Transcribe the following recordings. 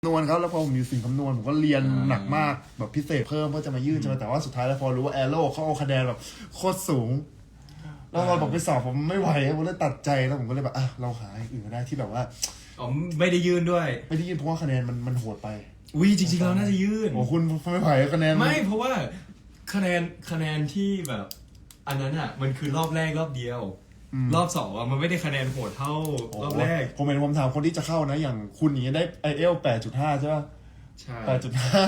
คำนวณครับแล้วพอผมอยู่สิ่งคำนวณผมก็เรียนหนักมากแบบพิเศษเพิ่มเพื่อจะมายื่นใช่ไหมแต่ว่าสุดท้ายแล้วพอรู้ว่าแอโร่เขาเอาคะแนนแบบโคตรสูง แล้วตอนผมไปสอบผมไม่ไหวผมเลยตัดใจแล้วผมก็เลยแบบอะเราหาอย่างอื่นก็ได้ที่แบบว่า อ๋อไม่ได้ยื่นด้วย ไม่ได้ยื่นเพราะว่าคะแนนมันมันโหดไปอุ้ยจริงๆเราน่าจะยื่นโอ้คุณไม่ไหวคะแนนนไม่เพราะว่าคะแนนคะแนนที่แบบ อันนั้นอะ มันคือรอบแรกรอบเดียว รอบสองอะมันไม่ได้คะแนนโหดเท่าโอ้รอบแรก ผมเห็นผมถามคนที่จะเข้านะ อย่างคุณอย่างเงี้ยได้ไอเอลแปดจุดห้าใช่ป่ะใช่แปดจุดห้า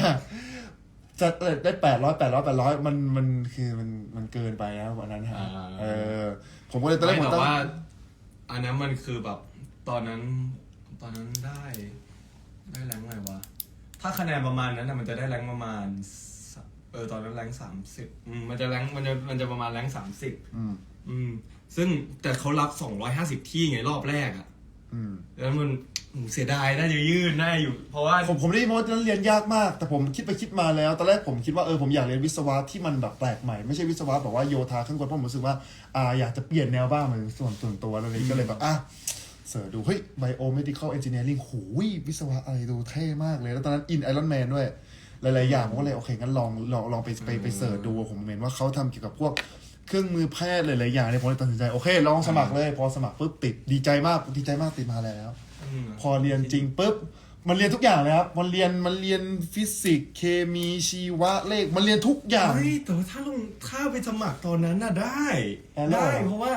จะเออได้แปดร้อยแปดร้อยแปดร้อยมันมันคือมันมันเกินไปนะวันนั้นฮะเออ ผมก็เลยตอนแรไม่กผมแต่ต้องว่า อันนั้นมันคือแบบ ตอนนั้นตอนนั้นได้ ได้แรงอะไรวะ ถ้าคะแนนประมาณนั้นนะมันจะได้แรงประมาณสเออตอนนั้นแรงสามสิบมันจะแรงมันจะมันจะประมาณแรงสามสิบอืมอืม ซึ่งแต่เขารับสองร้อยห้าสิบที่ไงรอบแรกอะอืม แล้วมันเสียดายน่าจะยื่นน่าอยู่ เพราะว่า ผมผมได้ยินว่านั้นเรียนยากมาก แต่ผมคิดไปคิดมาแล้ว ตอนแรกผมคิดว่าเออผมอยากเรียนวิศวะที่มันแบบแปลกใหม่ ไม่ใช่วิศวะแบบว่าโยธาข้างบนเพราะผมรู้สึกว่าอ่าอยากจะเปลี่ยนแนวบ้างเหมือนส่วนส่วนตัวอะไรก็เลยแบบอะเสิร์ชดู เฮ้ย biomedical engineering โหยวิศวะอะไรดูเท่มากเลย แล้วตอนนั้น in Iron Man ด้วย หลาย ๆ อย่างผมก็เลยโอเคงั้นลองลองลองไปไปไปเสิร์ชดูผมเห็นว่าเขาทำเกี่ยวกับพวก เครื่องมือแพทย์หลายๆอย่างเนี่ยผมเลยตัดสินใจโอเคลองสมัครเลย พอสมัครปุ๊บติดดีใจมากดีใจมากติดมาแล้วอืมพอเรียนจริงปุ๊บมันเรียนทุกอย่างเลยครับ มันเรียน มันเรียนฟิสิกส์ เคมี ชีวะ เลข มันเรียนทุกอย่าง เฮ้ย แต่ว่าถ้าลงถ้าไปสมัครตอนนั้นน่ะได้อ๋อเหรอได้ เพราะว่า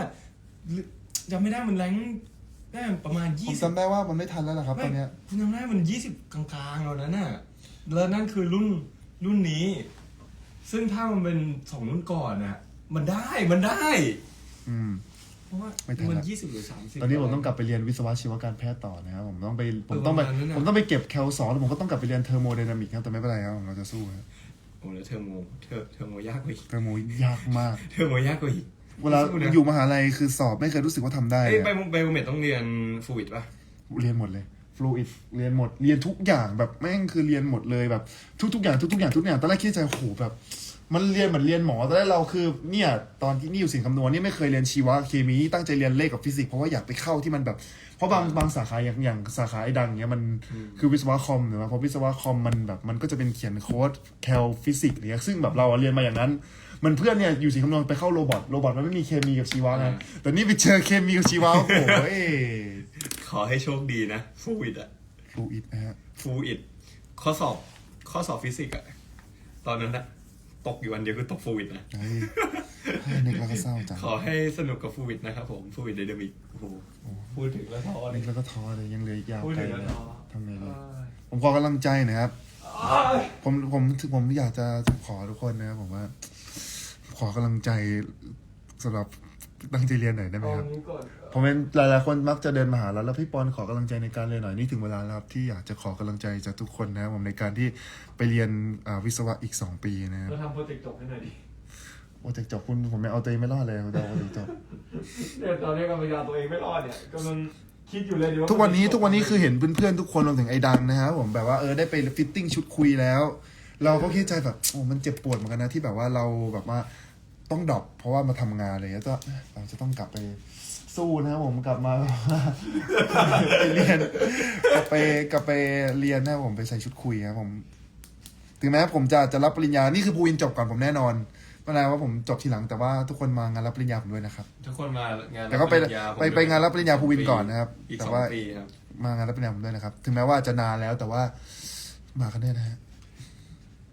จำไม่ได้มันแรงได้ประมาณผมยี่สิบจำได้ว่ามันไม่ทันแล้วนะครับตอนเนี้ยคุณจำได้มันยี่สิบกลางๆแล้วนั้นน่ะ แล้วนั่นคือรุ่นรุ่นนี้ ซึ่งถ้ามันเป็นสองรุ่นก่อนน่ะ มันได้มันได้อืม เพราะว่าไม่ทันละ มันยี่สิบหรือสามสิบ ตอนนี้ผมต้องกลับไปเรียนวิศวะชีวการแพทย์ต่อนะครับผมต้องไปผมต้องไปประมาณนั้นน่ะ ผมต้องไปเก็บแคลสองแล้วผมก็ต้องกลับไปเรียนเทอร์โมไดนามิกครับแต่ไม่เป็นไรครับเราจะสู้ครับโอ้แล้วเทอร์โมเทอร์เทอร์โมยากกว่าอีกเทอร์โมยากมาก เทอร์โมยากกว่าอีกเวลาสู้นะอยู่มหาลัยคือสอบไม่เคยรู้สึกว่าทำได้เอ้ยเลยไปอะไปเมทต้องเรียนฟลูอิดป่ะ เรียนหมดเลยฟลูอิดเรียนหมดเรียนทุกอย่างแบบแม่งคือเรียนหมดเลยแบบทุกๆอย่างทุกๆอย่างทุกอย่างตอนแรกคิดในใจโอ้โหแบบ มันเรียนเหมือนเรียนหมอตอนแรกเราคือเนี่ยตอนที่นี่อยู่สิ่งคำนวณนี่ไม่เคยเรียนชีวะเคมีตั้งใจเรียนเลขกับฟิสิกส์เพราะว่าอยากไปเข้าที่มันแบบ เพราะบางบางสาขาอย่างอย่างสาขาไอ้ดังเนี้ยมันคือวิศวะคอมหรือว่าเพราะวิศวะคอมมันแบบมันก็จะเป็นเขียนโค้ดแคลฟิสิกส์อะไรเงี้ยซึ่งแบบเราอะเรียนมาอย่างนั้นมันเพื่อนเนี่ยอยู่สิ่งคำนวณไปเข้าโรบอทโรบอทมันไม่มีเคมีกับชีวะไงอ่าแต่นี่ไปเจอเคมีกับชีวะโอ้โหเอ้ขอให้โชคดีนะฟลูอิดอะฟลูอิดนะฮะฟลูอิดข้อสอบข้อสอบฟิสิกส์อะตอนนั้นนะ ตกอยู่วันเดียวคือตกฟลูอิดนะเฮ้ยเฮ้ยนึกแล้วก็เศร้าจังขอให้สนุกกับฟลูอิดนะครับผมฟลูอิดไดนามิกโอ้โหพูดถึงแล้วท้อเลนึยกแล้วก็ท้อเลยยังเหลืออีกยาวพูดไกลถึงเลแล้วยท้อ ทำไงดีเอ้ยผมขอกำลังใจหนะครับเอ้ยผมผมผมอยากจะขอทุกคนนะครับผมว่า ขอกำลังใจสำหรับ ตั้งใจเรียนหน่อยได้ไหมเอาครับนี้ก่อนครับผมเป็นหลายๆคนมักจะเดินมาหาเราแล้วพี่ปอนขอกำลังใจในการเรียนหน่อยนี่ถึงเวลาแล้วครับที่อยากจะขอกำลังใจจากทุกคนนะครับผมในการที่ไปเรียนอ่าวิศวะอีก 2 ปีนะครับเราทำโปรเจกต์จบให้หน่อยดิโปรเจกต์จบคุณผมไม่เอาตัวเองไม่รอดเลยผมจะเอาโปรเจกต์จบเนี่ยตอนนี้กำลังจะเอาตัวเองไม่รอดเนี่ยกำลังคิดอยู่เลยดีว่าทุกวันนี้ทุกวันนี้คือเห็นเพื่อนๆทุกคนรวมถึงไอ้ดังนะครับผมแบบว่าเออได้ไปฟิตติ้งชุดคุยแล้ว เราก็คิดใจแบบโอ้มันเจ็บปวดเหมือนกันนะที่แบบว่าเราแบบว่า ต้องดรอปเพราะว่ามาทำงานอะไรเงี้ยก็เราจะต้องกลับไปสู้นะครับผมกลับมาไปเรียนกลับไปกลับไปเรียนนะครับผมไปใส่ชุดคุยครับผม ถึงแม้ผมจะจะรับปริญญานี่คือภูวินจบก่อนผมแน่นอนไม่เป็นไรว่าผมจบทีหลังแต่ว่าทุกคนมางานรับปริญญาผมด้วยนะครับ ทุกคนมางานแต่ก็ไปรับริญญาผมไปไปงานรับปริญญาภูวินก่อนนะครับอีกแต่สองว่าปีครับมางานรับปริญญาผมด้วยนะครับ ถึงแม้ว่าจะนานแล้วแต่ว่ามากันแน่นะฮะ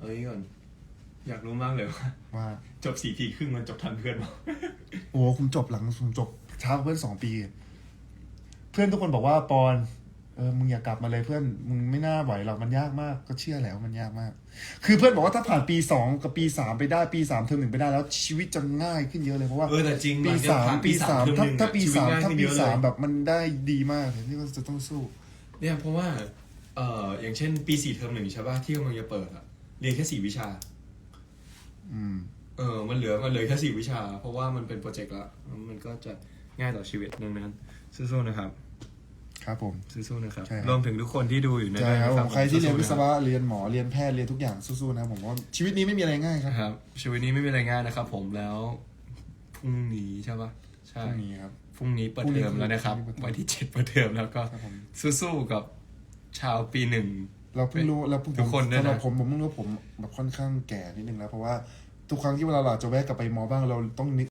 เอ้ยก่อน อยากรู้มากเลยว่าว่าจบสี่ทีครึ่งมันจบทันเพื่อนมั้โอ้ผมจบหลังผมจบช้ากว่าเพื่อนสองปี เพื่อนทุกคนบอกว่าปอนเออมึงอย่ากลับมาเลยเพื่อนมึงไม่น่าไหวหรอกมันยากมาก ก็เชื่อแล้วมันยากมาก คือเพื่อนบอกว่าถ้าผ่านปีสองกับปีสามไปได้ปีสามเทอมหนึ่งไปได้แล้วชีวิตจะง่ายขึ้นเยอะเลยเพราะว่าเออแต่จริงปีหลังจกสามผ่นปีสามเทอถ้าหนึ่งถ้าอะปีชีวิตสามง่ยถ้าขึ้นปีเยอะสามเลยแบบมันได้ดีมากเลยที่ว่าจะต้องสู้ เนี่ยเพราะว่าเอ่ออย่างเช่นปีสี่เทอมหนึ่งใช่ป่ะที่กำลังจะเปิดอะเรียนแค่สี่วิชา อืม เออ มันเหลือ มันเหลือแค่สี่วิชา เพราะว่ามันเป็นโปรเจกต์ละ มันก็จะง่ายต่อชีวิตดังนั้นสู้ๆนะครับ ครับผม สู้ๆนะครับ ใช่ครับ รวมถึงทุกคนที่ดูอยู่ในใช่ครับนะผมใครที่เรียนวิศสู้ๆวะเรียนหมอเรียนแพทย์เรียนทุกอย่างสู้ๆนะครับผมว่าชีวิตนี้ไม่มีอะไรง่ายครับนะครับ ชีวิตนี้ไม่มีอะไรง่ายนะครับ ผมแล้วพรุ่งนี้ใช่ป่ะใช่พรุ่งนี้ครับ พรุ่งนี้เปิดพรุ่งนี้เทอมแล้วนะครับ พรุ่งนี้เปิดเทอมวันที่เจ็ดเปิดเทอมแล้วก็ครับผม สู้ๆกับชาวปีหนึ่ง เราเพิ่งรู้เราเพิ่งทุกคนด้วยนะ สำหรับผมผมเพิ่งรู้ว่าผมแบบค่อนข้างแก่นิดนึงแล้ว เพราะว่าทุกครั้งที่เวลาเราจะแวะกลับไปมอบ้างเราต้องนึก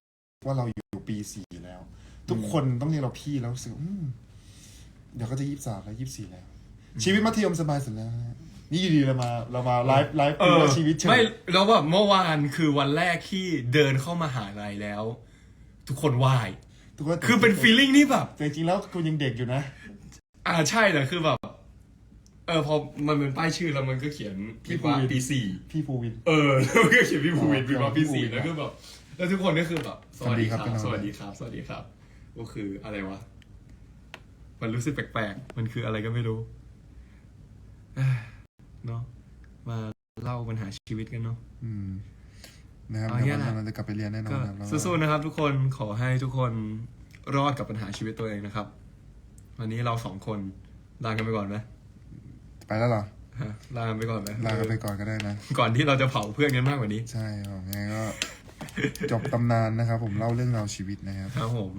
ว่าเราอยู่ปีสี่แล้ว ทุกคนต้องเรียกเราพี่แล้วรู้สึกอืมเดี๋ยวก็จะยี่สิบสามแล้วยี่สิบสี่แล้ว ชีวิตมัธยมสบายสุดแล้วฮะนี่อยู่ดีเรามาเรามาไลฟ์ไลฟ์ดูว่าชีวิตเฉย ไม่แล้วแบบเมื่อวานคือวันแรกที่เดินเข้ามาหาลัยแล้ว ทุกคนไหว้ทุกคนคือเป็นฟีลลิ่งที่แบบ แต่จริงๆแล้วคุณยังเด็กอยู่นะ อ่าใช่แต่คือแบบ เออพอมันเป็นป้ายชื่อแล้วมันก็เขียนพี่ว่าภูวินปีสี่พี่ภูวิน เออแล้วมันก็เขียนพี่ภูวินอ๋อปีว่าปีสี่พี่ภูวินแล้วก็แบบแล้วทุกคนก็คือแบบสวัสดีครับสวัสดีครับ สวัสดีครับ สวัสดีครับ ก็คืออะไรวะ มันรู้สึกแปลกๆ มันคืออะไรก็ไม่รู้เอ้ยเนาะมาเล่าปัญหาชีวิตกันเนาะอืมนะครับเอาเดี๋ยวแค่วันนั้นนั้นเราจะกลับไปเรียนแน่นอก็นนะแล้วก็สู้ๆนะครับ ทุกคนขอให้ทุกคนรอดกับปัญหาชีวิตตัวเองนะครับ วันนี้เราสองคนลากันไปก่อนไหม ไปแล้วเหรอฮะลากันไปก่อนไหมลากันไปก่อนก็ได้นะ ก่อนที่เราจะเผาเพื่อนกันมากกว่านี้ ใช่ผมยังไงก็จบตำนานนะครับ ผมเล่าเรื่องราวชีวิตนะครับ ครับผม